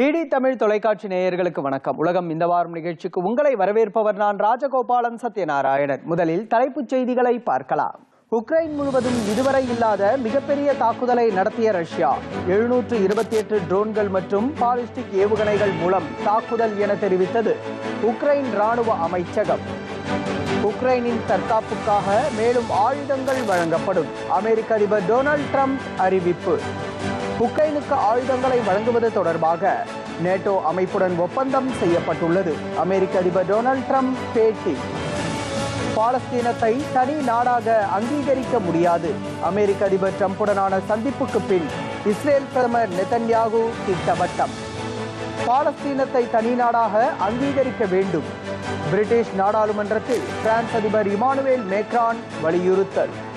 DD Tamil தொலைக்காட்சி நேயர்களுக்கு வணக்கம். உலகம் இந்த வாரம் நிகழ்ச்சிக்கு உங்களை வரவேற்பவர் நான் ராஜகோபாலன் சத்யநாராயணன். முதலில் தலைப்புச் செய்திகளை பார்க்கலாம். உக்ரைன் முழுவதும் இதுவரை இல்லாத மிகப்பெரிய தாக்குதலை நடத்திய ரஷ்யா எழுநூற்று இருபத்தி எட்டு ட்ரோன்கள் மற்றும் பாலிஸ்டிக் ஏவுகணைகள் மூலம் தாக்குதல் என தெரிவித்தது உக்ரைன் ராணுவ அமைச்சகம். உக்ரைனின் தற்காப்புக்காக மேலும் ஆயுதங்கள் வழங்கப்படும் அமெரிக்க அதிபர் டொனால்ட் ட்ரம்ப் அறிவிப்பு. உக்ரைனுக்கு ஆயுதங்களை வழங்குவது தொடர்பாக நேட்டோ அமைப்புடன் ஒப்பந்தம் செய்யப்பட்டுள்ளது. அமெரிக்க அதிபர் டொனால்ட் ட்ரம்ப் பேட்டி. பாலஸ்தீனத்தை தனி நாடாக அங்கீகரிக்க முடியாது. அமெரிக்க அதிபர் ட்ரம்புடனான சந்திப்புக்கு பின் இஸ்ரேல் பிரதமர் நெதன்யாகு திட்டவட்டம். பாலஸ்தீனத்தை தனி நாடாக அங்கீகரிக்க வேண்டும். பிரிட்டிஷ் நாடாளுமன்றத்தில் பிரான்ஸ் அதிபர் இமானுவேல் மேக்ரான் வலியுறுத்தல்.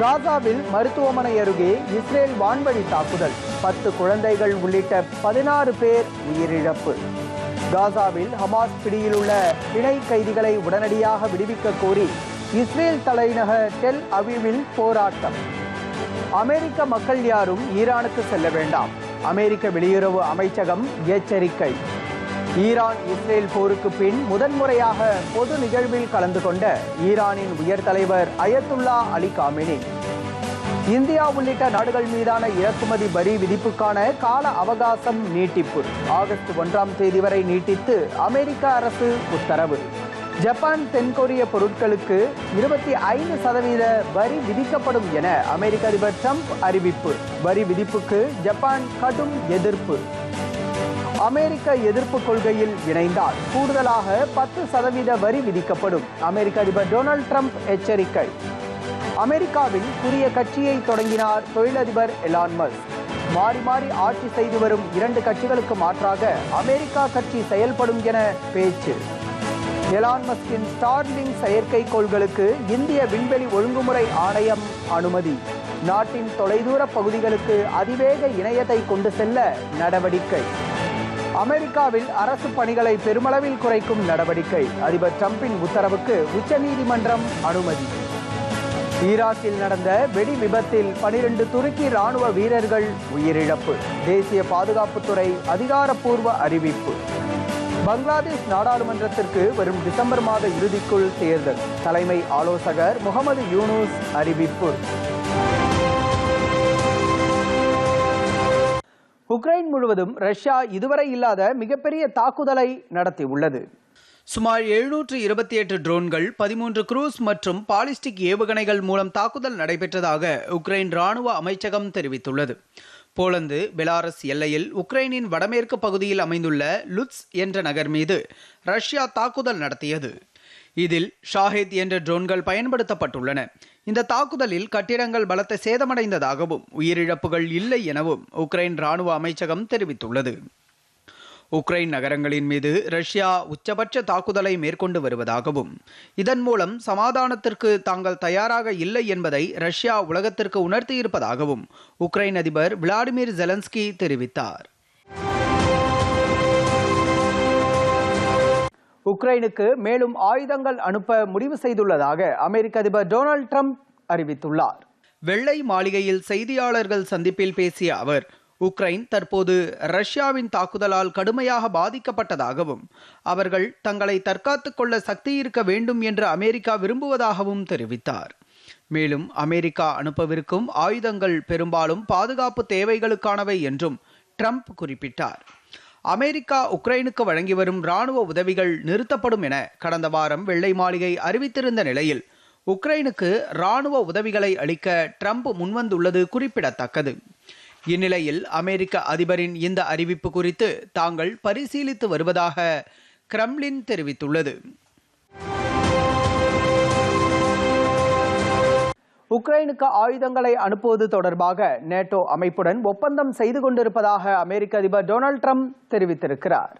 காசாவில் மருத்துவமனை அருகே இஸ்ரேல் வான்வழி தாக்குதல். பத்து குழந்தைகள் உள்ளிட்ட பதினாறு பேர் உயிரிழப்பு. காசாவில் ஹமாஸ் பிடியில் உள்ள இணை கைதிகளை உடனடியாக விடுவிக்க கோரி இஸ்ரேல் தலைநகர் டெல் அவிவில் போராட்டம். அமெரிக்க மக்கள் யாரும் ஈரானுக்கு செல்ல வேண்டாம். அமெரிக்க வெளியுறவு அமைச்சகம் எச்சரிக்கை. ஈரான் இஸ்ரேல் போருக்கு பின் முதன்முறையாக பொது நிகழ்வில் கலந்து கொண்ட ஈரானின் உயர் தலைவர் அயத்துல்லா அலி காமினி. இந்தியா உள்ளிட்ட நாடுகள் மீதான இறக்குமதி வரி விதிப்புக்கான கால அவகாசம் நீட்டிப்பு ஆகஸ்ட் ஒன்றாம் தேதி வரை நீட்டித்து அமெரிக்க அரசு உத்தரவு. ஜப்பான் தென்கொரிய பொருட்களுக்கு இருபத்தி ஐந்து சதவீத வரி விதிக்கப்படும் என அமெரிக்க அதிபர் ட்ரம்ப் அறிவிப்பு. வரி விதிப்புக்கு ஜப்பான் கடும் எதிர்ப்பு. அமெரிக்க எதிர்ப்பு கொள்கையில் இணைந்தால் கூடுதலாக பத்து சதவீத வரி விதிக்கப்படும். அமெரிக்க அதிபர் டொனால்ட் ட்ரம்ப் எச்சரிக்கை. அமெரிக்காவில் புதிய கட்சியை தொடங்கினார் தொழிலதிபர் எலான்மஸ்த் மாறி மாறி ஆட்சி செய்து வரும் இரண்டு கட்சிகளுக்கு மாற்றாக அமெரிக்கா கட்சி செயல்படும் என பேச்சு. எலான் மஸ்கின் ஸ்டார்லிங் செயற்கைக்கோள்களுக்கு இந்திய விண்வெளி ஒழுங்குமுறை ஆணையம் அனுமதி. நாட்டின் தொலைதூர பகுதிகளுக்கு அதிவேக இணையத்தை கொண்டு செல்ல நடவடிக்கை. அமெரிக்காவில் அரசு பணிகளை பெருமளவில் குறைக்கும் நடவடிக்கை. அதிபர் டிரம்பின் உத்தரவுக்கு உச்சநீதிமன்றம் அனுமதி. ஈராக்கில் நடந்த வெடி விபத்தில் பனிரெண்டு துருக்கி ராணுவ வீரர்கள் உயிரிழப்பு. தேசிய பாதுகாப்புத்துறை அதிகாரப்பூர்வ அறிவிப்பு. பங்களாதேஷ் நாடாளுமன்றத்திற்கு வரும் டிசம்பர் மாத இறுதிக்குள் தேர்தல். தலைமை ஆலோசகர் முகமது யூனூஸ் அறிவிப்பு. உக்ரைன் முழுவதும் ரஷ்யா இதுவரை இல்லாத மிகப்பெரிய தாக்குதலை நடத்தியுள்ளது சுமார் எழுநூற்று இருபத்தி எட்டு ட்ரோன்கள் பதிமூன்று குரூஸ் மற்றும் பாலிஸ்டிக் ஏவுகணைகள் மூலம் தாக்குதல் நடைபெற்றதாக உக்ரைன் ராணுவ அமைச்சகம் தெரிவித்துள்ளது. போலந்து பெலாரஸ் எல்லையில் உக்ரைனின் வடமேற்கு பகுதியில் அமைந்துள்ள லுட்ஸ் என்ற நகர் மீது ரஷ்யா தாக்குதல் நடத்தியது. இதில் ஷாஹித் என்ற ட்ரோன்கள் பயன்படுத்தப்பட்டுள்ளன. இந்த தாக்குதலில் கட்டிடங்கள் பலத்த சேதமடைந்ததாகவும் உயிரிழப்புகள் இல்லை எனவும் உக்ரைன் ராணுவ அமைச்சகம் தெரிவித்துள்ளது. உக்ரைன் நகரங்களின் மீது ரஷ்யா உச்சபட்ச தாக்குதலை மேற்கொண்டு வருவதாகவும் இதன் மூலம் சமாதானத்திற்கு தாங்கள் தயாராக இல்லை என்பதை ரஷ்யா உலகத்திற்கு உணர்த்தியிருப்பதாகவும் உக்ரைன் அதிபர் விளாடிமிர் ஜெலன்ஸ்கி தெரிவித்தார். உக்ரைனுக்கு மேலும் ஆயுதங்கள் அனுப்ப முடிவு செய்துள்ளதாக அமெரிக்க அதிபர் டொனால்ட் ட்ரம்ப் அறிவித்துள்ளார். வெள்ளை மாளிகையில் செய்தியாளர்கள் சந்திப்பில் பேசிய அவர் உக்ரைன் தற்போது ரஷ்யாவின் தாக்குதலால் கடுமையாக பாதிக்கப்பட்டதாகவும் அவர்கள் தங்களை தற்காத்துக் கொள்ள சக்தி இருக்க வேண்டும் என்று அமெரிக்கா விரும்புவதாகவும் தெரிவித்தார். மேலும் அமெரிக்கா அனுப்பவிருக்கும் ஆயுதங்கள் பெரும்பாலும் பாதுகாப்பு தேவைகளுக்கானவை என்றும் ட்ரம்ப் குறிப்பிட்டார். அமெரிக்கா உக்ரைனுக்கு வழங்கி வரும் ராணுவ உதவிகள் நிறுத்தப்படும் என கடந்த வாரம் வெள்ளை மாளிகை அறிவித்திருந்த நிலையில் உக்ரைனுக்கு ராணுவ உதவிகளை அளிக்க ட்ரம்ப் முன்வந்துள்ளது குறிப்பிடத்தக்கது. இந்நிலையில் அமெரிக்க அதிபரின் இந்த அறிவிப்பு குறித்து தாங்கள் பரிசீலித்து வருவதாக கிரெம்லின் தெரிவித்துள்ளது. உக்ரைனுக்கு ஆயுதங்களை அனுப்புவது தொடர்பாக நேட்டோ அமைப்புடன் ஒப்பந்தம் செய்து கொண்டிருப்பதாக அமெரிக்க அதிபர் டொனால்ட் ட்ரம்ப் தெரிவித்திருக்கிறார்.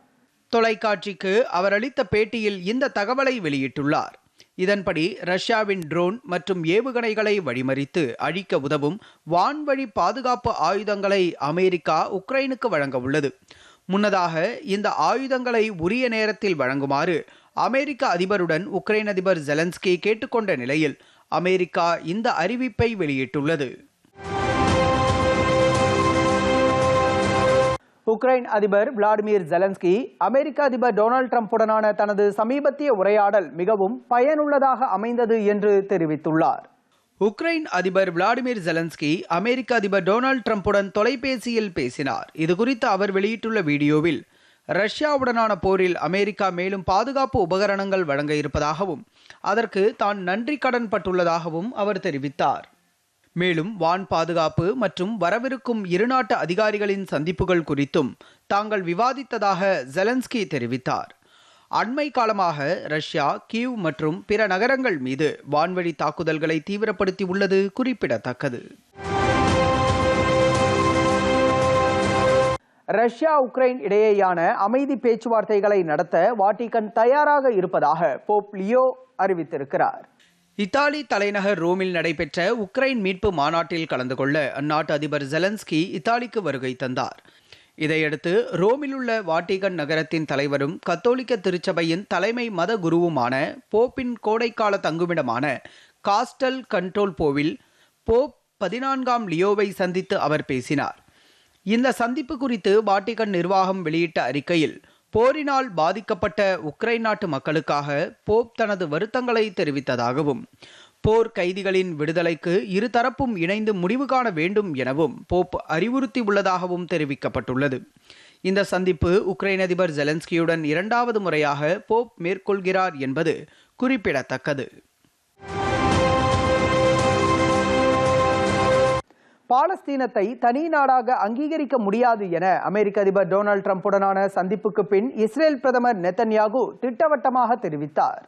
தொலைக்காட்சிக்கு அவர் அளித்த பேட்டியில் இந்த தகவலை வெளியிட்டுள்ளார். இதன்படி ரஷ்யாவின் ட்ரோன் மற்றும் ஏவுகணைகளை வழிமறித்து அழிக்க உதவும் வான்வழி பாதுகாப்பு ஆயுதங்களை அமெரிக்கா உக்ரைனுக்கு வழங்க உள்ளது. முன்னதாக இந்த ஆயுதங்களை உரிய நேரத்தில் வழங்குமாறு அமெரிக்க அதிபருடன் உக்ரைன் அதிபர் ஜெலன்ஸ்கி கேட்டுக்கொண்ட நிலையில் அமெரிக்கா இந்த அறிவிப்பை வெளியிட்டுள்ளது. உக்ரைன் அதிபர் விளாடிமிர் ஜெலன்ஸ்கி அமெரிக்க அதிபர் டொனால்ட் ட்ரம்புடனான தனது சமீபத்திய உரையாடல் மிகவும் பயனுள்ளதாக அமைந்தது என்று தெரிவித்துள்ளார். உக்ரைன் அதிபர் விளாடிமிர் ஜெலன்ஸ்கி அமெரிக்க அதிபர் டொனால்ட் ட்ரம்புடன் தொலைபேசியில் பேசினார். இது குறித்து அவர் வெளியிட்டுள்ள வீடியோவில் ரஷ்யாவுடனான போரில் அமெரிக்கா மேலும் பாதுகாப்பு உபகரணங்கள் வழங்க இருப்பதாகவும் அதற்கு தான் நன்றி கடன் பட்டுள்ளதாகவும் அவர் தெரிவித்தார். மேலும் வான் பாதுகாப்பு மற்றும் வரவிருக்கும் இருநாட்டு அதிகாரிகளின் சந்திப்புகள் குறித்தும் தாங்கள் விவாதித்ததாக ஜெலன்ஸ்கி தெரிவித்தார். அண்மை காலமாக ரஷ்யா கீவ் மற்றும் பிற நகரங்கள் மீது வான்வழி தாக்குதல்களை தீவிரப்படுத்தி உள்ளது குறிப்பிடத்தக்கது. ரஷ்யா உக்ரைன் இடையேயான அமைதி பேச்சுவார்த்தைகளை நடத்த வாட்டிகன் தயாராக இருப்பதாக போப் லியோ அறிவித்திருக்கிறார். இத்தாலி தலைநகர் ரோமில் நடைபெற்ற உக்ரைன் மீட்பு மாநாட்டில் கலந்து கொள்ள அந்நாட்டு அதிபர் ஜெலன்ஸ்கி இத்தாலிக்கு வருகை தந்தார். இதையடுத்து ரோமில் உள்ள வாட்டிகன் நகரத்தின் தலைவரும் கத்தோலிக்க திருச்சபையின் தலைமை மத குருவுமான போப்பின் கோடைக்கால தங்குமிடமான காஸ்டல் கண்ட்ரோல் போவில் போப் பதினான்காம் லியோவை சந்தித்து அவர் பேசினார். இந்த சந்திப்பு குறித்து வாட்டிகன் நிர்வாகம் வெளியிட்ட அறிக்கையில் போரினால் பாதிக்கப்பட்ட உக்ரைன் நாட்டு மக்களுக்காக போப் தனது வருத்தங்களை தெரிவித்ததாகவும் போர் கைதிகளின் விடுதலைக்கு இருதரப்பும் இணைந்து முடிவு காண வேண்டும் எனவும் போப் அறிவுறுத்தி உள்ளதாகவும் தெரிவிக்கப்பட்டுள்ளது. இந்த சந்திப்பு உக்ரைன் அதிபர் ஜெலன்ஸ்கியுடன் இரண்டாவது முறையாக போப் மேற்கொள்கிறார் என்பது குறிப்பிடத்தக்கது. பாலஸ்தீனத்தை தனி நாடாக அங்கீகரிக்க முடியாது என அமெரிக்க அதிபர் டொனால்ட் ட்ரம்புடனான சந்திப்புக்கு பின் இஸ்ரேல் பிரதமர் நெத்தன்யாகு திட்டவட்டமாக தெரிவித்தார்.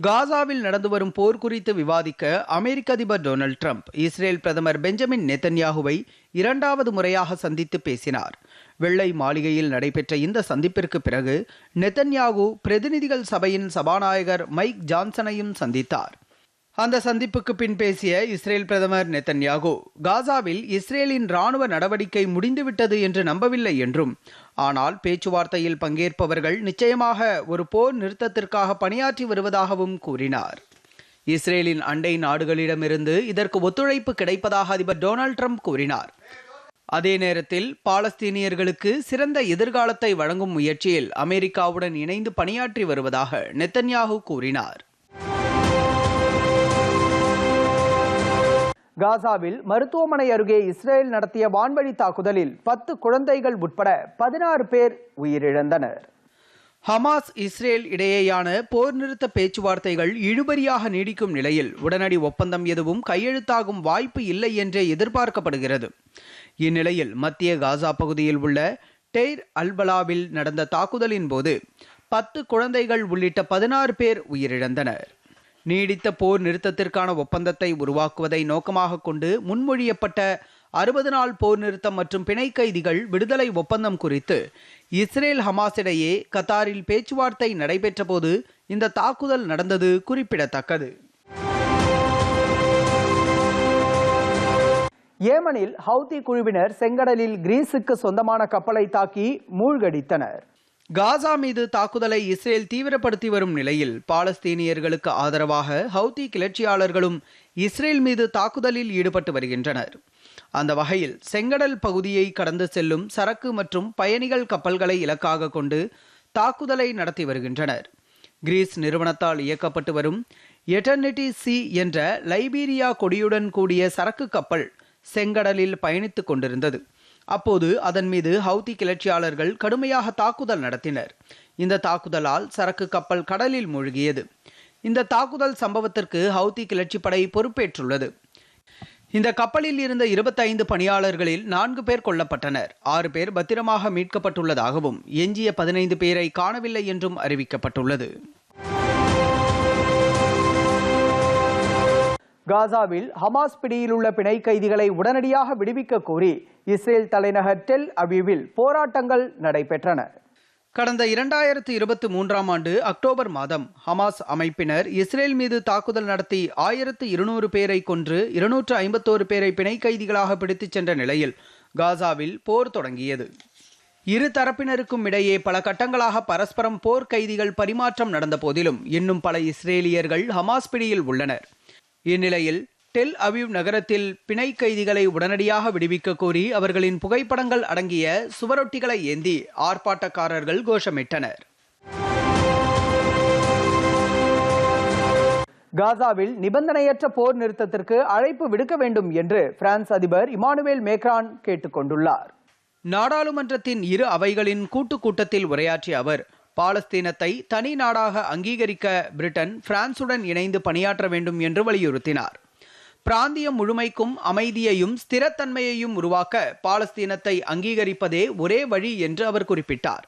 காசாவில் நடந்து வரும் போர் குறித்து விவாதிக்க அமெரிக்க அதிபர் டொனால்ட் ட்ரம்ப் இஸ்ரேல் பிரதமர் பெஞ்சமின் நெத்தன்யாகுவை இரண்டாவது முறையாக சந்தித்து பேசினார். வெள்ளை மாளிகையில் நடைபெற்ற இந்த சந்திப்பிற்கு பிறகு நெத்தன்யாகு பிரதிநிதிகள் சபையின் சபாநாயகர் மைக் ஜான்சனையும் சந்தித்தார். அந்த சந்திப்புக்கு பின் பேசிய இஸ்ரேல் பிரதமர் நெத்தன்யாகு காசாவில் இஸ்ரேலின் ராணுவ நடவடிக்கை முடிந்துவிட்டது என்று நம்பவில்லை என்றும் ஆனால் பேச்சுவார்த்தையில் பங்கேற்பவர்கள் நிச்சயமாக ஒரு போர் நிறுத்தத்திற்காக பணியாற்றி வருவதாகவும் கூறினார். இஸ்ரேலின் அண்டை நாடுகளிடமிருந்து இதற்கு ஒத்துழைப்பு கிடைப்பதாக அதிபர் டொனால்ட் ட்ரம்ப் கூறினார். அதே நேரத்தில் பாலஸ்தீனியர்களுக்கு சிறந்த எதிர்காலத்தை வழங்கும் முயற்சியில் அமெரிக்காவுடன் இணைந்து பணியாற்றி வருவதாக நெத்தன்யாகு கூறினார். காசாவில் மருத்துவமனை அருகே இஸ்ரேல் நடத்திய வான்வழி தாக்குதலில் பத்து குழந்தைகள் உட்பட பதினாறு பேர் உயிரிழந்தனர். ஹமாஸ் இஸ்ரேல் இடையேயான போர் நிறுத்த பேச்சுவார்த்தைகள் இழுபறியாக நீடிக்கும் நிலையில் உடனடி ஒப்பந்தம் எதுவும் கையெழுத்தாகும் வாய்ப்பு இல்லை என்றே எதிர்பார்க்கப்படுகிறது. இந்நிலையில் மத்திய காசா பகுதியில் உள்ள டெய்ர் அல்பலாவில் நடந்த தாக்குதலின் போது பத்து குழந்தைகள் உள்ளிட்ட பதினாறு பேர் உயிரிழந்தனர். நீடித்த போர் நிறுத்தத்திற்கான ஒப்பந்தத்தை உருவாக்குவதை நோக்கமாக கொண்டு முன்மொழியப்பட்ட அறுபது நாள் போர் நிறுத்தம் மற்றும் பிணை கைதிகள் விடுதலை ஒப்பந்தம் குறித்து இஸ்ரேல் ஹமாஸ் இடையே கத்தாரில் பேச்சுவார்த்தை நடைபெற்றபோது இந்த தாக்குதல் நடந்தது குறிப்பிடத்தக்கது. ஏமனில் ஹவுதி குழுவினர் செங்கடலில் கிரீஸுக்கு சொந்தமான கப்பலை தாக்கி மூழ்கடித்தனர். காசா மீது தாக்குதலை இஸ்ரேல் தீவிரப்படுத்தி வரும் நிலையில் பாலஸ்தீனியர்களுக்கு ஆதரவாக ஹவுதி கிளர்ச்சியாளர்களும் இஸ்ரேல் மீது தாக்குதலில் ஈடுபட்டு வருகின்றனர். அந்த வகையில் செங்கடல் பகுதியை கடந்து செல்லும் சரக்கு மற்றும் பயணிகள் கப்பல்களை இலக்காக கொண்டு தாக்குதலை நடத்தி வருகின்றனர். கிரீஸ் நிறுவனத்தால் இயக்கப்பட்டு வரும் எட்டர்னிட்டி சி என்ற லைபீரியா கொடியுடன் கூடிய சரக்கு கப்பல் செங்கடலில் பயணித்துக் கொண்டிருந்தது. அப்போது அதன் மீது ஹவுதி கிளர்ச்சியாளர்கள் கடுமையாக தாக்குதல் நடத்தினர். இந்த தாக்குதலால் சரக்கு கப்பல் கடலில் மூழ்கியது. இந்த தாக்குதல் சம்பவத்திற்கு ஹவுதி கிளர்ச்சி படை பொறுப்பேற்றுள்ளது. இந்த கப்பலில் இருந்த இருபத்தைந்து பணியாளர்களில் நான்கு பேர் கொல்லப்பட்டனர். ஆறு பேர் பத்திரமாக மீட்கப்பட்டுள்ளதாகவும் எஞ்சிய பதினைந்து பேரை காணவில்லை என்றும் அறிவிக்கப்பட்டுள்ளது. காசாவில் ஹமாஸ் பிடியில் உள்ள பிணை கைதிகளை உடனடியாக விடுவிக்க கோரி இஸ்ரேல் தலைநகர் டெல் அவிவில் போராட்டங்கள் நடைபெற்றன. கடந்த இரண்டாயிரத்து இருபத்தி மூன்றாம் ஆண்டு அக்டோபர் மாதம் ஹமாஸ் அமைப்பினர் இஸ்ரேல் மீது தாக்குதல் நடத்தி ஆயிரத்து இருநூறு பேரை கொன்று இருநூற்று ஐம்பத்தோரு பேரை பிணை கைதிகளாக பிடித்துச் சென்ற நிலையில் காசாவில் போர் தொடங்கியது. இரு தரப்பினருக்கும் இடையே பல கட்டங்களாக பரஸ்பரம் போர் கைதிகள் பரிமாற்றம் நடந்த போதிலும் இன்னும் பல இஸ்ரேலியர்கள் ஹமாஸ் பிடியில் உள்ளனர். இந்நிலையில் டெல் அவிவ் நகரத்தில் பிணை கைதிகளை உடனடியாக விடுவிக்க கோரி அவர்களின் புகைப்படங்கள் அடங்கிய சுவரொட்டிகளை ஏந்தி ஆர்ப்பாட்டக்காரர்கள் கோஷமிட்டனர். காசாவில் நிபந்தனையற்ற போர் நிறுத்தத்திற்கு அழைப்பு விடுக்க வேண்டும் என்று பிரான்ஸ் அதிபர் இமானுவேல் மேக்ரான் கேட்டுக்கொண்டுள்ளார். நாடாளுமன்றத்தின் இரு அவைகளின் கூட்டுக் கூட்டத்தில் உரையாற்றிய அவர் பாலஸ்தீனத்தை தனி நாடாக அங்கீகரிக்க பிரிட்டன் பிரான்சுடன் இணைந்து பணியாற்ற வேண்டும் என்று வலியுறுத்தினார். பிராந்தியம் முழுமைக்கும் அமைதியையும் ஸ்திரத்தன்மையையும் உருவாக்க பாலஸ்தீனத்தை அங்கீகரிப்பதே ஒரே வழி என்று அவர் குறிப்பிட்டார்.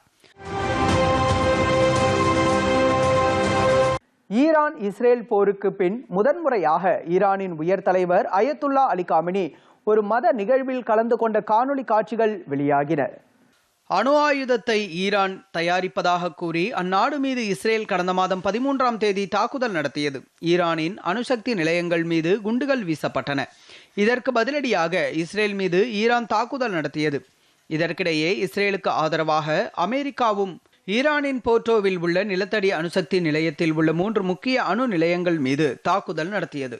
ஈரான் இஸ்ரேல் போருக்கு பின் முதன்முறையாக ஈரானின் உயர் தலைவர் அயத்துல்லா அலி காமினி ஒரு மத நிகழ்வில் கலந்து கொண்ட காணொளி காட்சிகள் வெளியாகின. அணு ஆயுதத்தை ஈரான் தயாரிப்பதாக கூறி அந்நாடு மீது இஸ்ரேல் கடந்த மாதம் பதிமூன்றாம் தேதி தாக்குதல் நடத்தியது. ஈரானின் அணுசக்தி நிலையங்கள் மீது குண்டுகள் வீசப்பட்டன. இதற்கு பதிலடியாக இஸ்ரேல் மீது ஈரான் தாக்குதல் நடத்தியது. இதற்கிடையே இஸ்ரேலுக்கு ஆதரவாக அமெரிக்காவும் ஈரானின் போர்ட்டோவில் உள்ள நிலத்தடி அணுசக்தி நிலையத்தில் உள்ள மூன்று முக்கிய அணு நிலையங்கள் மீது தாக்குதல் நடத்தியது.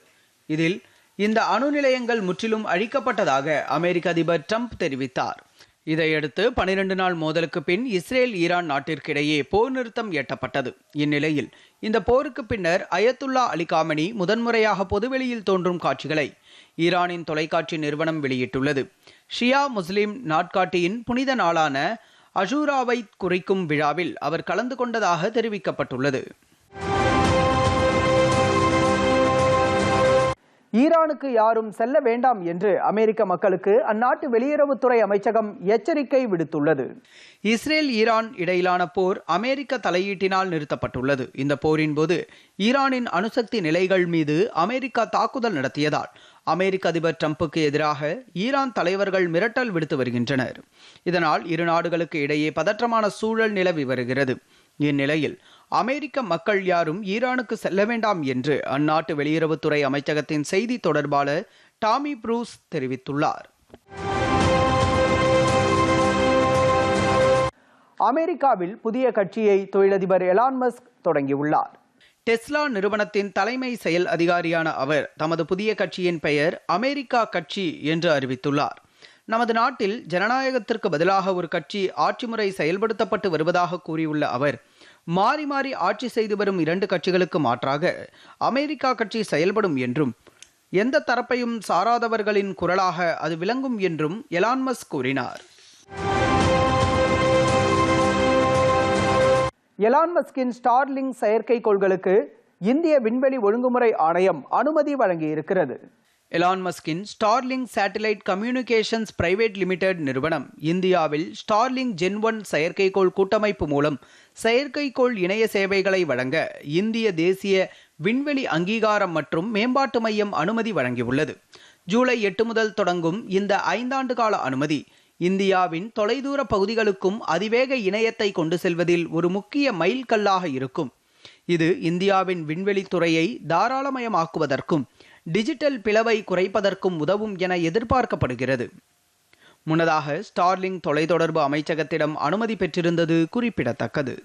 இதில் இந்த அணு நிலையங்கள் முற்றிலும் அழிக்கப்பட்டதாக அமெரிக்க அதிபர் ட்ரம்ப் தெரிவித்தார். இதையடுத்து பனிரெண்டு நாள் மோதலுக்கு பின் இஸ்ரேல் ஈரான் நாட்டிற்கிடையே போர் நிறுத்தம் எட்டப்பட்டது. இந்நிலையில் இந்த போருக்கு பின்னர் அயத்துல்லா அலி காமனி முதன்முறையாக பொதுவெளியில் தோன்றும் காட்சிகளை ஈரானின் தொலைக்காட்சி நிறுவனம் வெளியிட்டுள்ளது. ஷியா முஸ்லிம் நாட்காட்டியின் புனித நாளான அஷூராவை குறிக்கும் விழாவில் அவர் கலந்து கொண்டதாக தெரிவிக்கப்பட்டுள்ளது. ஈரானுக்கு யாரும் செல்ல வேண்டாம் என்று அமெரிக்க மக்களுக்கு அந்நாட்டு வெளியுறவுத்துறை அமைச்சகம் எச்சரிக்கை விடுத்துள்ளது. இஸ்ரேல் ஈரான் இடையிலான போர் அமெரிக்க தலையீட்டினால் நிறுத்தப்பட்டுள்ளது. இந்த போரின் போது ஈரானின் அணுசக்தி நிலைகள் மீது அமெரிக்கா தாக்குதல் நடத்தியதால் அமெரிக்க அதிபர் டிரம்புக்கு எதிராக ஈரான் தலைவர்கள் மிரட்டல் விடுத்து வருகின்றனர். இதனால் இரு நாடுகளுக்கு இடையே பதற்றமான சூழல் நிலவி வருகிறது. இந்நிலையில் அமெரிக்க மக்கள் யாரும் ஈரானுக்கு செல்ல வேண்டாம் என்று அந்நாட்டு வெளியுறவுத்துறை அமைச்சகத்தின் செய்தி தொடர்பாளர் டாமி ப்ரூஸ் தெரிவித்துள்ளார். அமெரிக்காவில் புதிய கட்சியை தொழிலதிபர் எலான் மஸ்க் தொடங்கியுள்ளார். டெஸ்லா நிறுவனத்தின் தலைமை செயல் அதிகாரியான அவர் தமது புதிய கட்சியின் பெயர் அமெரிக்கா கட்சி என்று அறிவித்துள்ளார். நமது நாட்டில் ஜனநாயகத்திற்கு பதிலாக ஒரு கட்சி ஆட்சி முறை செயல்படுத்தப்பட்டு வருவதாக கூறியுள்ள அவர் மாறி மாறி ஆட்சி செய்து வரும் இரண்டு கட்சிகளுக்கு மாற்றாக அமெரிக்கா கட்சி செயல்படும் என்றும் எந்த தரப்பையும் சாராதவர்களின் குரலாக அது விளங்கும் என்றும் எலான்மஸ் கூறினார். எலான்மஸ்கின் ஸ்டார்லிங் செயற்கைக்கோள்களுக்கு இந்திய விண்வெளி ஒழுங்குமுறை ஆணையம் அனுமதி வழங்கியிருக்கிறது. Elon மஸ்கின் Starlink satellite communications private limited நிறுவனம். இந்தியாவில் ஸ்டார்லிங் ஜென் ஒன் செயற்கைக்கோள் கூட்டமைப்பு மூலம் செயற்கைக்கோள் இணைய சேவைகளை வழங்க இந்திய தேசிய விண்வெளி அங்கீகாரம் மற்றும் மேம்பாட்டு மையம் அனுமதி வழங்கியுள்ளது. ஜூலை எட்டு முதல் தொடங்கும் இந்த ஐந்தாண்டு கால அனுமதி இந்தியாவின் தொலைதூர பகுதிகளுக்கும் அதிவேக இணையத்தை கொண்டு செல்வதில் ஒரு முக்கிய மைல்கல்லாக இருக்கும். இது இந்தியாவின் விண்வெளித்துறையை தாராளமயமாக்குவதற்கும் டிஜிட்டல் பிளவை குறைப்பதற்கும் உதவும் என எதிர்பார்க்கப்படுகிறது. முன்னதாக ஸ்டார்லிங் தொலைத்தொடர்பு அமைச்சகத்திடம் அனுமதி பெற்றிருந்தது குறிப்பிடத்தக்கது.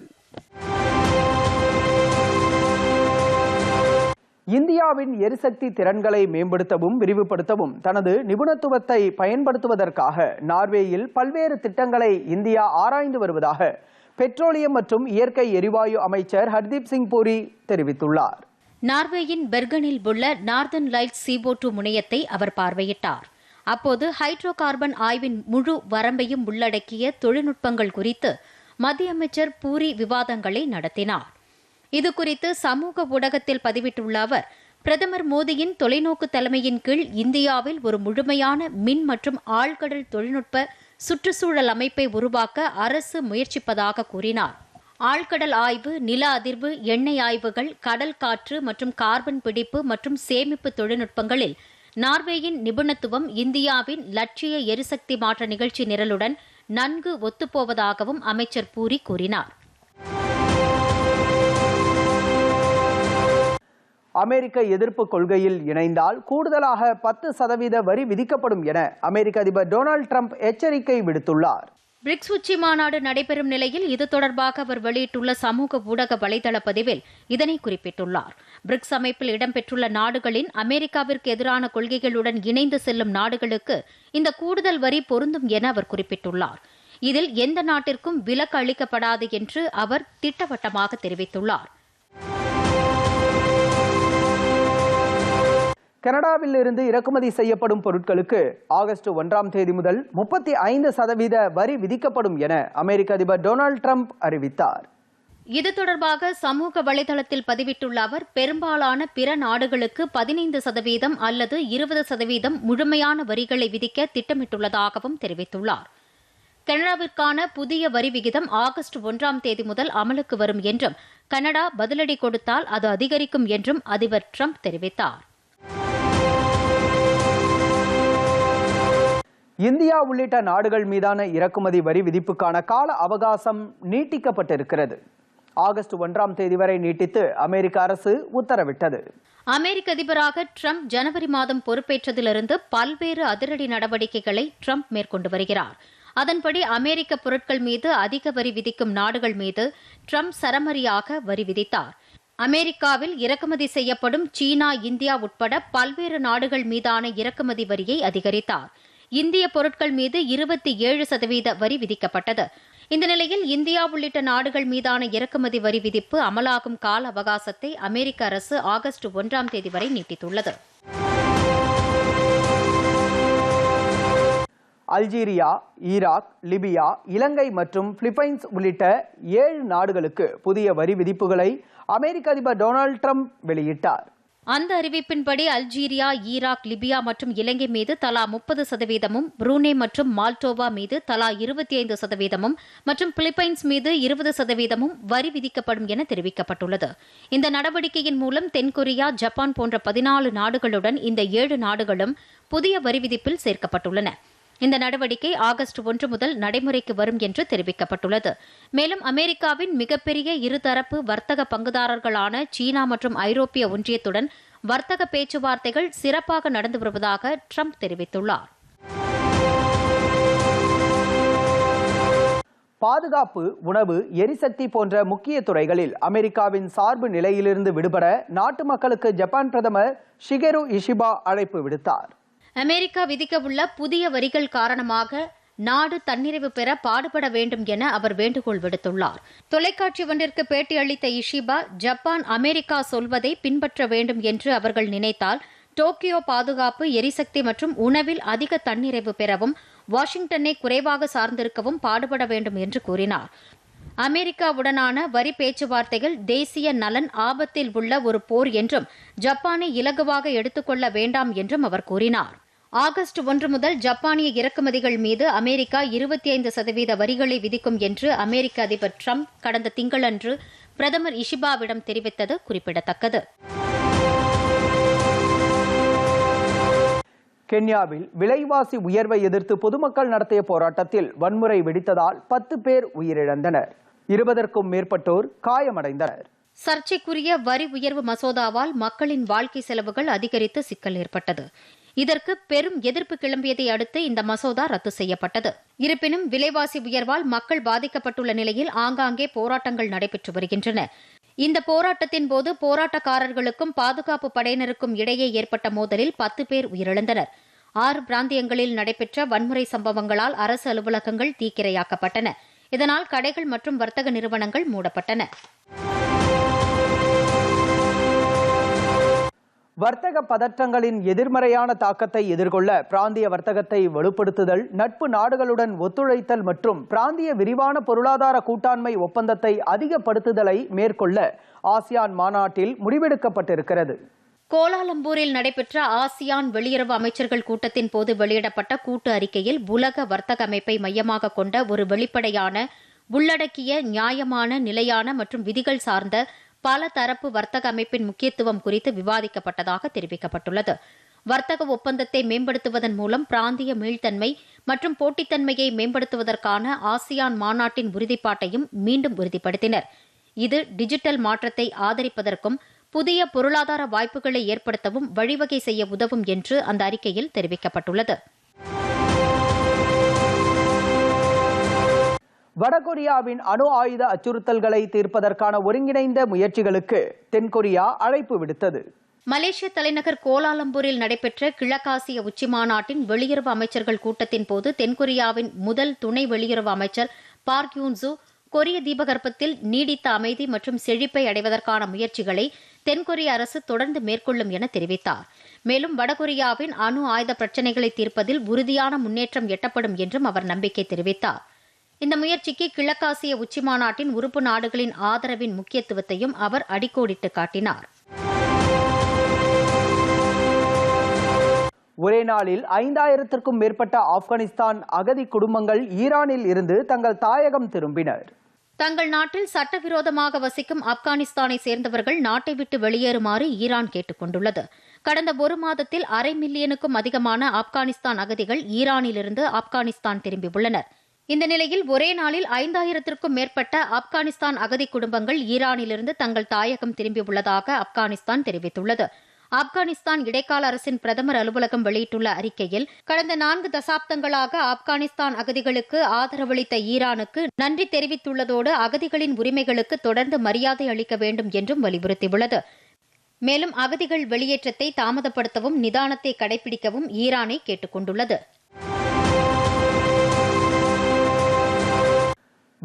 இந்தியாவின் எரிசக்தி திறன்களை மேம்படுத்தவும் விரிவுபடுத்தவும் தனது நிபுணத்துவத்தை பயன்படுத்துவதற்காக நார்வேயில் பல்வேறு திட்டங்களை இந்தியா ஆராய்ந்து வருவதாக பெட்ரோலியம் மற்றும் இயற்கை எரிவாயு அமைச்சர் ஹர்தீப் சிங் பூரி தெரிவித்துள்ளார். நார்வேயின் பெர்கனில் உள்ள நார்தன் லைட் சிஓ டூ முனையத்தை அவர் பார்வையிட்டார். அப்போது ஹைட்ரோ கார்பன் ஆய்வின் முழு வரம்பையும் உள்ளடக்கிய தொழில்நுட்பங்கள் குறித்து மத்திய அமைச்சர் பூரி விவாதங்களை நடத்தினார். இதுகுறித்து சமூக ஊடகத்தில் பதிவிட்டுள்ள அவர் பிரதமர் மோடியின் தொலைநோக்கு தலைமையின் கீழ் இந்தியாவில் ஒரு முழுமையான மின் மற்றும் ஆழ்கடல் தொழில்நுட்ப சுற்றுச்சூழல் அமைப்பை உருவாக்க அரசு முயற்சிப்பதாக கூறினார். ஆழ்கடல் ஆய்வு நில அதிர்வு எண்ணெய் ஆய்வுகள் கடல் காற்று மற்றும் கார்பன் பிடிப்பு மற்றும் சேமிப்பு தொழில்நுட்பங்களில் நார்வேயின் நிபுணத்துவம் இந்தியாவின் லட்சிய எரிசக்தி மாற்ற நிகழ்ச்சி நிரலுடன் நன்கு ஒத்துப்போவதாகவும் அமைச்சர் பூரி கூறினார். அமெரிக்க எதிர்ப்பு கொள்கையில் இணைந்தால் கூடுதலாக பத்து சதவீத வரி விதிக்கப்படும் என அமெரிக்க அதிபர் டொனால்டு ட்ரம்ப் எச்சரிக்கை விடுத்துள்ளார். பிரிக்ஸ் உச்சி மாநாடு நடைபெறும் நிலையில் இது தொடர்பாக அவர் வெளியிட்டுள்ள சமூக ஊடக வலைதள பதிவில் இதனை குறிப்பிட்டுள்ளார். பிரிக்ஸ் அமைப்பில் இடம்பெற்றுள்ள நாடுகளின் அமெரிக்காவிற்கு எதிரான கொள்கைகளுடன் இணைந்து செல்லும் நாடுகளுக்கு இந்த கூடுதல் வரி பொருந்தும் என அவர் குறிப்பிட்டுள்ளார். இதில் எந்த நாட்டிற்கும் விலக்கு அளிக்கப்படாது என்று அவர் திட்டவட்டமாக தெரிவித்துள்ளார். கனடாவில் இருந்து இறக்குமதி செய்யப்படும் பொருட்களுக்கு ஆகஸ்ட் ஒன்றாம் தேதி முதல் முப்பத்தி ஐந்து சதவீத வரி விதிக்கப்படும் என அமெரிக்க அதிபர் டொனால்டு ட்ரம்ப் அறிவித்தார். இது தொடர்பாக சமூக வலைதளத்தில் பதிவிட்டுள்ள அவர் பெரும்பாலான பிற நாடுகளுக்கு பதினைந்து சதவீதம் அல்லது இருபது சதவீதம் முழுமையான வரிகளை விதிக்க திட்டமிட்டுள்ளதாகவும் தெரிவித்துள்ளார். கனடாவிற்கான புதிய வரி விகிதம் ஆகஸ்ட் ஒன்றாம் தேதி முதல் அமலுக்கு வரும் என்றும் கனடா பதிலடி கொடுத்தால் அது அதிகரிக்கும் என்றும் அதிபர் ட்ரம்ப் தெரிவித்தார். இந்தியா உள்ளிட்ட நாடுகள் மீதான இறக்குமதி வரி விதிப்புக்கான கால அவகாசம் நீட்டிக்கப்பட்டிருக்கிறது. ஆகஸ்ட் ஒன்றாம் தேதி வரை நீட்டித்து அமெரிக்க அரசு உத்தரவிட்டது. அமெரிக்க அதிபராக ட்ரம்ப் ஜனவரி மாதம் பொறுப்பேற்றதிலிருந்து பல்வேறு அதிரடி நடவடிக்கைகளை ட்ரம்ப் மேற்கொண்டு வருகிறார். அதன்படி அமெரிக்க பொருட்கள் மீது அதிக வரி விதிக்கும் நாடுகள் மீது ட்ரம்ப் சரமரியாக வரி விதித்தார். அமெரிக்காவில் இறக்குமதி செய்யப்படும் சீனா இந்தியா உட்பட பல்வேறு நாடுகள் மீதான இறக்குமதி வரியை அதிகரித்தார். இந்திய பொருட்கள் மீது இருபத்தி ஏழு சதவீத வரி விதிக்கப்பட்டது. இந்த நிலையில் இந்தியா உள்ளிட்ட நாடுகள் மீதான இறக்குமதி வரி விதிப்பு அமலாகும் கால அவகாசத்தை அமெரிக்க அரசு ஆகஸ்ட் ஒன்றாம் தேதி வரை நீட்டித்துள்ளது. அல்ஜீரியா ஈராக் லிபியா இலங்கை மற்றும் பிலிப்பைன்ஸ் உள்ளிட்ட ஏழு நாடுகளுக்கு புதிய வரி விதிப்புகளை அமெரிக்க அதிபர் டொனால்டு ட்ரம்ப் வெளியிட்டார். அந்த அறிவிப்பின்படி அல்ஜீரியா ஈராக் லிபியா மற்றும் இலங்கை மீது தலா முப்பது சதவீதமும் புரூனே மற்றும் மால்டோவா மீது தலா இருபத்தி ஐந்து சதவீதமும் மற்றும் பிலிப்பைன்ஸ் மீது இருபது சதவீதமும் வரி விதிக்கப்படும் என தெரிவிக்கப்பட்டுள்ளது. இந்த நடவடிக்கையின் மூலம் தென்கொரியா ஜப்பான் போன்ற பதினாலு நாடுகளுடன் இந்த ஏழு நாடுகளும் புதிய வரி விதிப்பில் சேர்க்கப்பட்டுள்ளன. இந்த நடவடிக்கை ஆகஸ்ட் ஒன்று முதல் நடைமுறைக்கு வரும் என்று தெரிவிக்கப்பட்டுள்ளது. மேலும் அமெரிக்காவின் மிகப்பெரிய இருதரப்பு வர்த்தக பங்குதாரர்களான சீனா மற்றும் ஐரோப்பிய ஒன்றியத்துடன் வர்த்தக பேச்சுவார்த்தைகள் சிறப்பாக நடந்து வருவதாக ட்ரம்ப் தெரிவித்துள்ளார். பாதுகாப்பு உணவு எரிசக்தி போன்ற முக்கிய துறைகளில் அமெரிக்காவின் சார்பு நிலையிலிருந்து விடுபட நாட்டு மக்களுக்கு ஜப்பான் பிரதமர் ஷிகெரு இஷிபா அழைப்பு விடுத்தார். அமெரிக்கா விதிக்கவுள்ள புதிய வரிகள் காரணமாக நாடு தன்னிறைவு பெற பாடுபட வேண்டும் என அவர் வேண்டுகோள் விடுத்துள்ளார். தொலைக்காட்சி ஒன்றிற்கு பேட்டியளித்த இஷிபா ஜப்பான் அமெரிக்கா சொல்வதை பின்பற்ற வேண்டும் என்று அவர்கள் நினைத்தால் டோக்கியோ பாதுகாப்பு எரிசக்தி மற்றும் உணவில் அதிக தன்னிறைவு பெறவும் வாஷிங்டனை குறைவாக சார்ந்திருக்கவும் பாடுபட வேண்டும் என்று கூறினார். அமெரிக்காவுடனான வரி பேச்சுவார்த்தைகள் தேசிய நலன் ஆபத்தில் உள்ள ஒரு போர் என்றும் ஜப்பானை இலகுவாக எடுத்துக்கொள்ள வேண்டாம் என்றும் அவர் கூறினார். ஆகஸ்ட் ஒன்று முதல் ஜப்பானிய இறக்குமதிகள் மீது அமெரிக்கா இருபத்தி ஐந்து சதவீத வரிகளை விதிக்கும் என்று அமெரிக்க அதிபர் ட்ரம்ப் கடந்த திங்களன்று பிரதமர் இஷிபாவிடம் தெரிவித்தது குறிப்பிடத்தக்கது. கென்யாவில் விலைவாசி உயர்வை எதிர்த்து பொதுமக்கள் நடத்திய போராட்டத்தில் வன்முறை வெடித்ததால் பத்து பேர் உயிரிழந்தனர். இருபதற்கும் மேற்பட்டோர் காயமடைந்தனர். சர்ச்சைக்குரிய வரி உயர்வு மசோதாவால் மக்களின் வாழ்க்கை செலவுகள் அதிகரித்து சிக்கல் ஏற்பட்டது. இதற்கு பெரும் எதிர்ப்பு கிளம்பியதை அடுத்து இந்த மசோதா ரத்து செய்யப்பட்டது. இருப்பினும் விலைவாசி உயர்வால் மக்கள் பாதிக்கப்பட்டுள்ள நிலையில் ஆங்காங்கே போராட்டங்கள் நடைபெற்று வருகின்றன. இந்த போராட்டத்தின் போது போராட்டக்காரர்களுக்கும் பாதுகாப்பு படையினருக்கும் இடையே ஏற்பட்ட மோதலில் பத்து பேர் உயிரிழந்தனர். ஆறு பிராந்தியங்களில் நடைபெற்ற வன்முறை சம்பவங்களால் அரசு அலுவலகங்கள் தீக்கிரையாக்கப்பட்டன. இதனால் கடைகள் மற்றும் வர்த்தக நிறுவனங்கள் மூடப்பட்டன. வர்த்தக பதற்றங்களின் எதிர்மறையான தாக்கத்தை எதிர்கொள்ள பிராந்திய வர்த்தகத்தை வலுப்படுத்துதல் நட்பு நாடுகளுடன் ஒத்துழைத்தல் மற்றும் பிராந்திய விரிவான பொருளாதார கூட்டாண்மை ஒப்பந்தத்தை அதிகப்படுத்துதலை மேற்கொள்ள ஆசியான் மாநாட்டில் முடிவெடுக்கப்பட்டிருக்கிறது. கோலாலம்பூரில் நடைபெற்ற ஆசியான் வெளியுறவு அமைச்சர்கள் கூட்டத்தின் போது வெளியிடப்பட்ட கூட்டு அறிக்கையில் உலக வர்த்தக அமைப்பை மையமாக கொண்ட ஒரு வெளிப்படையான உள்ளடக்கிய நியாயமான நிலையான மற்றும் விதிகள் சார்ந்த பல தரப்பு வர்த்தக அமைப்பின் முக்கியத்துவம் குறித்து விவாதிக்கப்பட்டதாக தெரிவிக்கப்பட்டுள்ளது. வர்த்தக ஒப்பந்தத்தை மேம்படுத்துவதன் மூலம் பிராந்திய மீள்தன்மை மற்றும் போட்டித்தன்மையை மேம்படுத்துவதற்கான ஆசியான் மாநாட்டின் உறுதிப்பாட்டையும் மீண்டும் உறுதிப்படுத்தினர். இது டிஜிட்டல் மாற்றத்தை ஆதரிப்பதற்கும் புதிய பொருளாதார வாய்ப்புகளை ஏற்படுத்தவும் வழிவகை செய்ய உதவும் என்று அந்த அறிக்கையில் தெரிவிக்கப்பட்டுள்ளது. வடகொரியாவின் அணு ஆயுத அச்சுறுத்தல்களை தீர்ப்பதற்கான ஒருங்கிணைந்த முயற்சிகளுக்கு தென்கொரியா அழைப்பு விடுத்தது. மலேசிய தலைநகர் கோலாலம்பூரில் நடைபெற்ற கிழக்காசிய உச்சிமாநாட்டின் வெளியுறவு அமைச்சர்கள் கூட்டத்தின் போது தென்கொரியாவின் முதல் துணை வெளியுறவு அமைச்சர் பார்க் யூன்சு கொரிய தீபகற்பத்தில் நீடித்த அமைதி மற்றும் செழிப்பை அடைவதற்கான முயற்சிகளை தென்கொரிய அரசு தொடர்ந்து மேற்கொள்ளும் என தெரிவித்தார். மேலும் வடகொரியாவின் அணு ஆயுத பிரச்சினைகளை தீர்ப்பதில் உறுதியான முன்னேற்றம் எட்டப்படும் என்றும் அவர் நம்பிக்கை தெரிவித்தார். இந்த முயற்சிக்கு கிழக்காசிய உச்சிமாநாட்டின் உறுப்பு நாடுகளின் ஆதரவின் முக்கியத்துவத்தையும் அவர் அடிக்கோடிட்டு காட்டினார். ஒரே நாளில் ஐந்தாயிரத்திற்கும் மேற்பட்ட ஆப்கானிஸ்தான் அகதி குடும்பங்கள் ஈரானில் இருந்து தங்கள் தாயகம் திரும்பினர். தங்கள் நாட்டில் சட்டவிரோதமாக வசிக்கும் ஆப்கானிஸ்தானை சேர்ந்தவர்கள் நாட்டை விட்டு வெளியேறுமாறு ஈரான் கேட்டுக் கொண்டுள்ளது. கடந்த ஒரு மாதத்தில் அரை மில்லியனுக்கும் அதிகமான ஆப்கானிஸ்தான் அகதிகள் ஈரானிலிருந்து ஆப்கானிஸ்தான் திரும்பியுள்ளனர். இந்த நிலையில் ஒரே நாளில் ஐந்தாயிரத்திற்கும் மேற்பட்ட ஆப்கானிஸ்தான் அகதி குடும்பங்கள் ஈரானிலிருந்து தங்கள் தாயகம் திரும்பியுள்ளதாக ஆப்கானிஸ்தான் தெரிவித்துள்ளது. ஆப்கானிஸ்தான் இடைக்கால அரசின் பிரதமர் அலுவலகம் வெளியிட்டுள்ள அறிக்கையில் கடந்த நான்கு தசாப்தங்களாக ஆப்கானிஸ்தான் அகதிகளுக்கு ஆதரவளித்த ஈரானுக்கு நன்றி தெரிவித்துள்ளதோடு அகதிகளின் உரிமைகளுக்கு தொடர்ந்து மரியாதை அளிக்க வேண்டும் என்றும் வலியுறுத்தியுள்ளது. மேலும் அகதிகள் வெளியேற்றத்தை தாமதப்படுத்தவும் நிதானத்தை கடைபிடிக்கவும் ஈரானை கேட்டுக்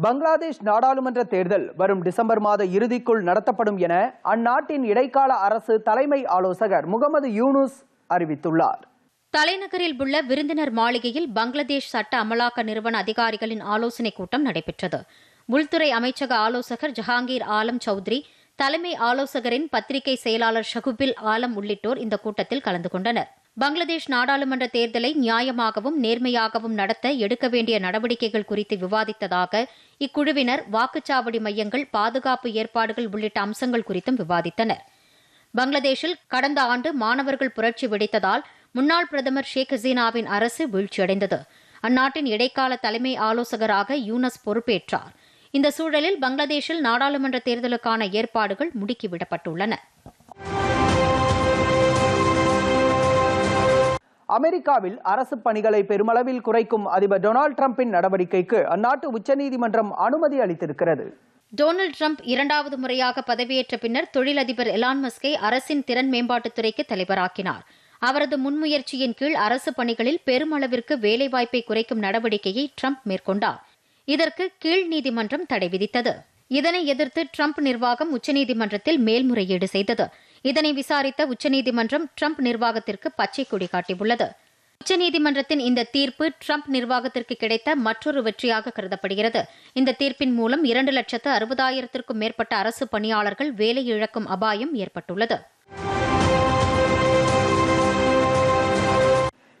பங்களாதேஷ் நாடாளுமன்ற தேர்தல் வரும் டிசம்பர் மாத இறுதிக்குள் நடத்தப்படும் என அந்நாட்டின் இடைக்கால அரசு தலைமை ஆலோசகர் முகமது யூனுஸ் அறிவித்துள்ளார். தலைநகரில் உள்ள விருந்தினர் மாளிகையில் பங்களாதேஷ் சட்ட அமலாக்க நிறுவன அதிகாரிகளின் ஆலோசனைக் கூட்டம் நடைபெற்றது. உள்துறை அமைச்சக ஆலோசகர் ஜஹாங்கீர் ஆலம் சௌத்ரி தலைமை ஆலோசகரின் பத்திரிகை செயலாளர் ஷகுபில் ஆலம் உள்ளிட்டோர் இந்த கூட்டத்தில் கலந்து கொண்டனர். பங்களாதேஷ் நாடாளுமன்ற தேர்தலை நியாயமாகவும் நேர்மையாகவும் நடத்த எடுக்க வேண்டிய நடவடிக்கைகள் குறித்து விவாதித்ததாக இக்குழுவினர் வாக்குச்சாவடி மையங்கள் பாதுகாப்பு ஏற்பாடுகள் உள்ளிட்ட அம்சங்கள் குறித்தும் விவாதித்தனர். பங்களாதேஷில் கடந்த ஆண்டு மாணவர்கள் புரட்சி வெடித்ததால் முன்னாள் பிரதமர் ஷேக் ஹசீனாவின் அரசு வீழ்ச்சியடைந்தது. அந்நாட்டின் இடைக்கால தலைமை ஆலோசகராக யூனஸ் பொறுப்பேற்றார். இந்த சூழலில் பங்களாதேஷில் நாடாளுமன்ற தேர்தலுக்கான ஏற்பாடுகள் முடுக்கிவிடப்பட்டுள்ளன. அமெரிக்காவில் அரசு பணிகளை பெருமளவில் குறைக்கும் அதிபர் டொனால்டு டிரம்பின் நடவடிக்கைக்கு அந்நாட்டு உச்சநீதிமன்றம் அனுமதி அளித்திருக்கிறது. டொனால்டு ட்ரம்ப் இரண்டாவது முறையாக பதவியேற்ற பின்னர் தொழிலதிபர் எலான் மஸ்கை அரசின் திறன் மேம்பாட்டுத்துறைக்கு தலைவராக்கினார். அவரது முன்முயற்சியின் கீழ் அரசு பணிகளில் பெருமளவிற்கு வேலைவாய்ப்பை குறைக்கும் நடவடிக்கையை ட்ரம்ப் மேற்கொண்டார். இதற்கு கீழ் நீதிமன்றம் தடை விதித்தது. இதனை எதிர்த்து ட்ரம்ப் நிர்வாகம் உச்சநீதிமன்றத்தில் மேல்முறையீடு செய்தது. இதனை விசாரித்த உச்சநீதிமன்றம் ட்ரம்ப் நிர்வாகத்திற்கு பச்சை கொடி காட்டியுள்ளது. உச்சநீதிமன்றத்தின் இந்த தீர்ப்பு ட்ரம்ப் நிர்வாகத்திற்கு கிடைத்த மற்றொரு வெற்றியாக கருதப்படுகிறது. இந்த தீர்ப்பின் மூலம் இரண்டு லட்சத்து அறுபதாயிரத்திற்கும் மேற்பட்ட அரசு பணியாளர்கள் வேலை இழக்கும் அபாயம் ஏற்பட்டுள்ளது.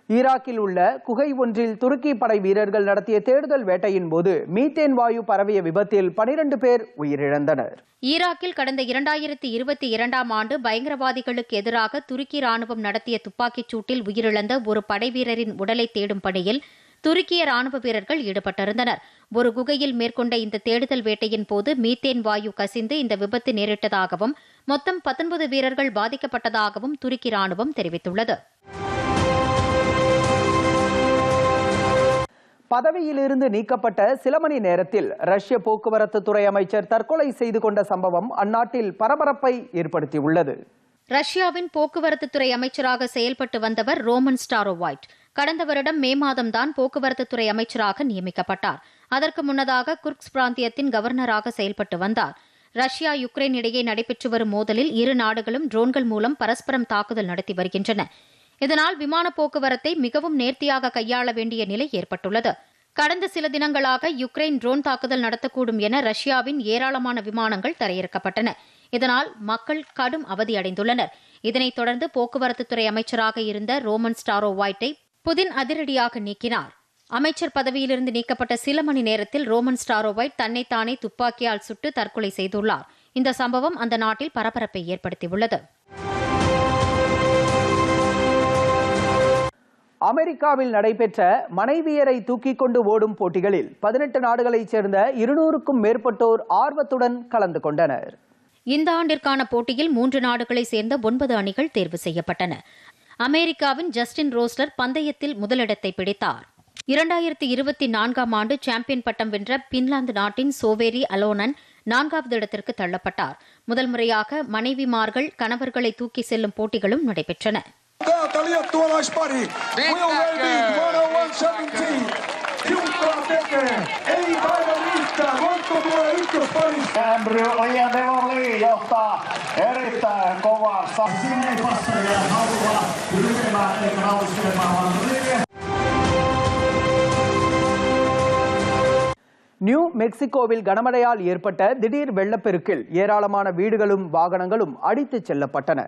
ஈராக்கில் உள்ள குகை ஒன்றில் துருக்கி படை வீரர்கள் நடத்திய தேடுதல் வேட்டையின் போது மீத்தேன் வாயு பரவிய விபத்தில் பனிரெண்டு பேர் உயிரிழந்தனர். ஈராக்கில் கடந்த இரண்டாயிரத்தி இருபத்தி இரண்டாம் ஆண்டு பயங்கரவாதிகளுக்கு எதிராக துருக்கி ராணுவம் நடத்திய துப்பாக்கிச் சூட்டில் உயிரிழந்த ஒரு படைவீரரின் உடலை தேடும் பணியில் துருக்கிய ராணுவ வீரர்கள் ஈடுபட்டிருந்தனர். ஒரு குகையில் மேற்கொண்ட இந்த தேடுதல் வேட்டையின் போது மீத்தேன் வாயு கசிந்து இந்த விபத்து நேரிட்டதாகவும் மொத்தம் பத்தொன்பது வீரர்கள் பாதிக்கப்பட்டதாகவும் துருக்கி ராணுவம் தெரிவித்துள்ளது. பதவியிலிருந்து நீக்கப்பட்ட சில மணி நேரத்தில் ரஷ்ய போக்குவரத்து துறை அமைச்சர் தற்கொலை செய்து கொண்ட சம்பவம் அந்நாட்டில் பரபரப்பை ஏற்படுத்தியுள்ளது. ரஷ்யாவின் போக்குவரத்து துறை அமைச்சராக செயல்பட்டு வந்தவர் ரோமன் ஸ்டாரோவாய்ட் கடந்த வருடம் மே மாதம்தான் போக்குவரத்துத்துறை அமைச்சராக நியமிக்கப்பட்டார். அதற்கு முன்னதாக குர்க்ஸ் பிராந்தியத்தின் கவர்னராக செயல்பட்டு வந்தார். ரஷ்யா யுக்ரைன் இடையே நடைபெற்று வரும் மோதலில் இரு நாடுகளும் ட்ரோன்கள் மூலம் பரஸ்பரம் தாக்குதல் நடத்தி வருகின்றன. இதனால் விமான போக்குவரத்தை மிகவும் நேர்த்தியாக கையாள வேண்டிய நிலை ஏற்பட்டுள்ளது. கடந்த சில தினங்களாக யுக்ரைன் ட்ரோன் தாக்குதல் நடத்தக்கூடும் என ரஷ்யாவின் ஏராளமான விமானங்கள் தரையிறக்கப்பட்டன. இதனால் மக்கள் கடும் அவதியடைந்துள்ளனர் இதனைத் தொடர்ந்து போக்குவரத்துத்துறை அமைச்சராக இருந்த ரோமன் ஸ்டாரோ வாய்ட்டை புதின் அதிரடியாக நீக்கினார். அமைச்சர் பதவியிலிருந்து நீக்கப்பட்ட சில மணி நேரத்தில் ரோமன் ஸ்டாரோவைட் தன்னைத்தானே துப்பாக்கியால் சுட்டு தற்கொலை செய்துள்ளார். இந்த சம்பவம் அந்த நாட்டில் பரபரப்பை ஏற்படுத்தியுள்ளது. அமெரிக்காவில் நடைபெற்ற மனைவியரை தூக்கிக் கொண்டு ஓடும் போட்டிகளில் பதினெட்டு நாடுகளைச் சேர்ந்த இருநூறுக்கும் மேற்பட்டோர் ஆர்வத்துடன் கலந்து கொண்டனர். இந்த ஆண்டிற்கான போட்டியில் மூன்று நாடுகளைச் சேர்ந்த ஒன்பது அணிகள் தேர்வு செய்யப்பட்டன. அமெரிக்காவின் ஜஸ்டின் ரோஸ்லர் பந்தயத்தில் முதலிடத்தை பிடித்தார். இரண்டாயிரத்தி இருபத்தி நான்காம் ஆண்டு சாம்பியன் பட்டம் வென்ற பின்லாந்து நாட்டின் சோவேரி அலோனன் நான்காவது இடத்திற்கு தள்ளப்பட்டார். முதல் முறையாக மனைவிமார்கள் கணவர்களை தூக்கி செல்லும் போட்டிகளும் நடைபெற்றன. Täältä liettualaispari. Will Wellbeat 101.17. Tiukkaa tekee. Ei taida riittää. Voitto tulee ykkösparissa. Andrew Lienevoli johtaa erittäin kovassa. Sinne ei passaria halua ryhmään eikä nautiskelemaan, vaan. New மெக்சிகோவில் கனமழையால் ஏற்பட்ட திடீர் வெள்ளப்பெருக்கில் ஏராளமான வீடுகளும் வாகனங்களும் அடித்துச் செல்லப்பட்டன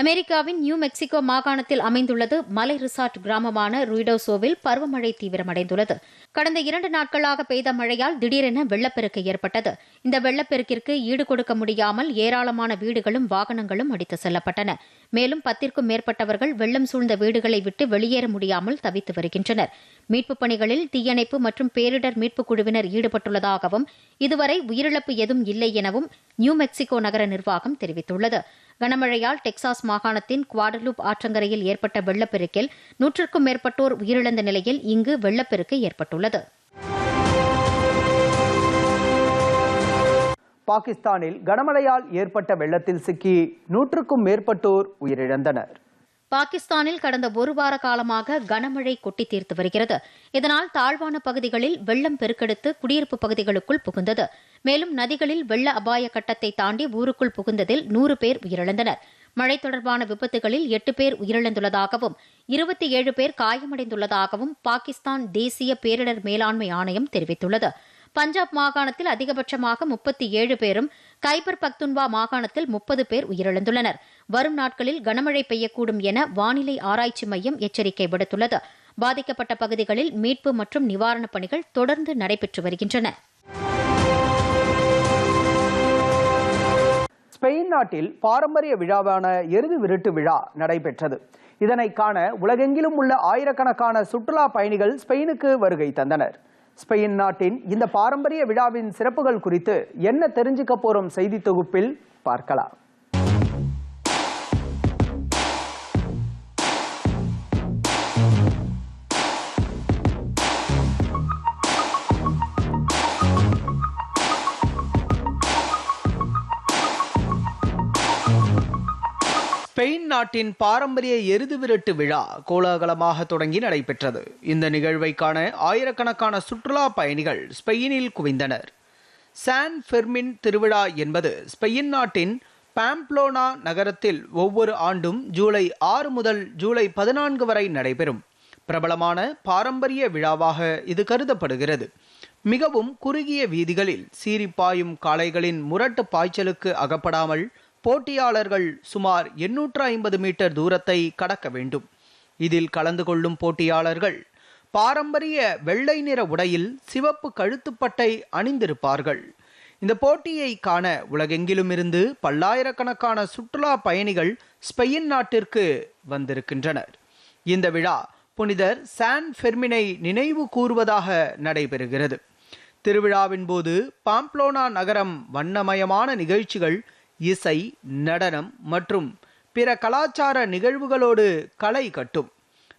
அமெரிக்காவின் நியூ மெக்சிகோ மாகாணத்தில் அமைந்துள்ளது மலை ரிசார்ட் கிராமமான ருய்டோசோவில் பருவமழை தீவிரமடைந்துள்ளது. கடந்த இரண்டு நாட்களாக பெய்த மழையால் திடீரென வெள்ளப்பெருக்கு ஏற்பட்டது. இந்த வெள்ளப்பெருக்கிற்கு ஈடு கொடுக்க முடியாமல் ஏராளமான வீடுகளும் வாகனங்களும் அடித்து செல்லப்பட்டன. மேலும் பத்திற்கும் மேற்பட்டவர்கள் வெள்ளம் சூழ்ந்த வீடுகளை விட்டு வெளியேற முடியாமல் தவித்து வருகின்றனர். மீட்புப் பணிகளில் தீயணைப்பு மற்றும் பேரிடர் மீட்புக் குழுவினர் ஈடுபட்டுள்ளதாகவும் இதுவரை உயிரிழப்பு எதுவும் இல்லை எனவும் நியூ மெக்சிகோ நகர நிர்வாகம் தெரிவித்துள்ளது. கனமழையால் டெக்சாஸ் மாகாணத்தின் குவாடலூப் ஆற்றங்கரையில் ஏற்பட்ட வெள்ளப்பெருக்கில் நூற்றுக்கும் மேற்பட்டோர் உயிரிழந்த நிலையில் இங்கு வெள்ளப்பெருக்கு ஏற்பட்டுள்ளது. பாகிஸ்தானில் கனமழையால் ஏற்பட்ட வெள்ளத்தில் சிக்கி நூற்றுக்கும் மேற்பட்டோர் உயிரிழந்தனர். பாகிஸ்தானில் கடந்த ஒரு வார காலமாக கனமழை கொட்டி தீர்த்து வருகிறது. இதனால் தாழ்வான பகுதிகளில் வெள்ளம் பெருக்கெடுத்து குடியிருப்பு பகுதிகளுக்குள் புகுந்தது. மேலும் நதிகளில் வெள்ள அபாய கட்டத்தை தாண்டி ஊருக்குள் புகுந்ததில் நூறு பேர் உயிரிழந்தனர். மழை தொடர்பான விபத்துகளில் எட்டு பேர் உயிரிழந்துள்ளதாகவும் இருபத்தி ஏழு பேர் காயமடைந்துள்ளதாகவும் பாகிஸ்தான் தேசிய பேரிடர் மேலாண்மை ஆணையம் தெரிவித்துள்ளது. பஞ்சாப் மாகாணத்தில் அதிகபட்சமாக முப்பத்தி ஏழு பேரும் கைபர் பக்துன்வா மாகாணத்தில் முப்பது பேர் உயிரிழந்துள்ளனர். வரும் நாட்களில் கனமழை பெய்யக்கூடும் என வானிலை ஆராய்ச்சி மையம் எச்சரிக்கை விடுத்துள்ளது. பாதிக்கப்பட்ட பகுதிகளில் மீட்பு மற்றும் நிவாரணப் பணிகள் தொடர்ந்து நடைபெற்று வருகின்றன. ஸ்பெயின் நாட்டில் பாரம்பரிய விழாவான எருது விருட்டு விழா நடைபெற்றது. இதனை காண உலகெங்கிலும் உள்ள ஆயிரக்கணக்கான சுற்றுலா பயணிகள் ஸ்பெயினுக்கு வருகை தந்தனர். ஸ்பெயின் நாட்டின் இந்த பாரம்பரிய விழாவின் சிறப்புகள் குறித்து என்ன தெரிஞ்சுக்க போறோம் செய்தி தொகுப்பில் பார்க்கலாம். நாட்டின் பாரம்பரிய எருது விரட்டு விழா கோலாகலமாக தொடங்கி நடைபெற்றது. இந்த நிகழ்வை காண ஆயிரக்கணக்கான சுற்றுலா பயணிகள் ஸ்பெயினில் குவிந்தனர். சான் ஃபெர்மின் திருவிழா என்பது ஸ்பெயின் நாட்டின் பாம்ப்ளோனா நகரத்தில் ஒவ்வொரு ஆண்டும் ஜூலை ஆறு முதல் ஜூலை பதினான்கு வரை நடைபெறும். பிரபலமான பாரம்பரிய விழாவாக இது கருதப்படுகிறது. மிகவும் குறுகிய வீதிகளில் சீறிப்பாயும் காளைகளின் முரட்டு பாய்ச்சலுக்கு அகப்படாமல் போட்டியாளர்கள் சுமார் எண்ணூற்று ஐம்பது மீட்டர் தூரத்தை கடக்க வேண்டும். இதில் கலந்து கொள்ளும் போட்டியாளர்கள் பாரம்பரிய வெள்ளை நிற உடையில் சிவப்பு கழுத்துப்பட்டை அணிந்திருப்பார்கள். இந்த போட்டியை காண உலகெங்கிலும் இருந்து பல்லாயிரக்கணக்கான சுற்றுலா பயணிகள் ஸ்பெயின் நாட்டிற்கு வந்திருக்கின்றனர். இந்த விழா புனிதர் சான் ஃபெர்மினை நினைவு கூறுவதாக நடைபெறுகிறது. திருவிழாவின் போது பாம்ப்ளோனா நகரம் வண்ணமயமான நிகழ்ச்சிகள் இசை நடனம் மற்றும் பிற கலாச்சார நிகழ்வுகளோடு களை கட்டும்.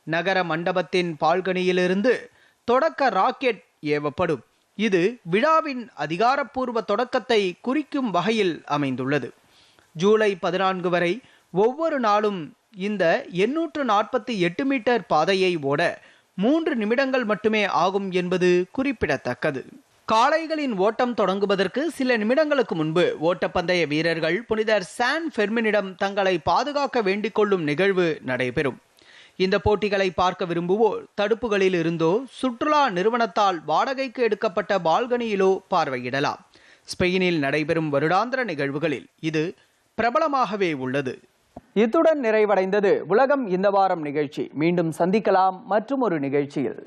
நகர மண்டபத்தின் பால்கனியிலிருந்து தொடக்க ராக்கெட் ஏவப்படும். இது விழாவின் அதிகாரப்பூர்வ தொடக்கத்தை குறிக்கும் வகையில் அமைந்துள்ளது. ஜூலை பதினான்கு வரை ஒவ்வொரு நாளும் இந்த எண்ணூற்று நாற்பத்தி எட்டு மீட்டர் பாதையை ஓட மூன்று நிமிடங்கள் மட்டுமே ஆகும் என்பது குறிப்பிடத்தக்கது. காளைகளின் ஓட்டம் தொடங்குவதற்கு சில நிமிடங்களுக்கு முன்பு ஓட்டப்பந்தய வீரர்கள் புனிதர் சான் ஃபெர்மினிடம் தங்களை பாதுகாக்க வேண்டிக் கொள்ளும் நிகழ்வு நடைபெறும். இந்த போட்டிகளை பார்க்க விரும்புவோர் தடுப்புகளில் இருந்தோ சுற்றுலா நிறுவனத்தால் வாடகைக்கு எடுக்கப்பட்ட பால்கனியிலோ பார்வையிடலாம். ஸ்பெயினில் நடைபெறும் வருடாந்திர நிகழ்வுகளில் இது பிரபலமாகவே உள்ளது. இத்துடன் நிறைவடைந்தது உலகம் இந்த வாரம் நிகழ்ச்சி. மீண்டும் சந்திக்கலாம். மற்றும் ஒரு நிகழ்ச்சியில்.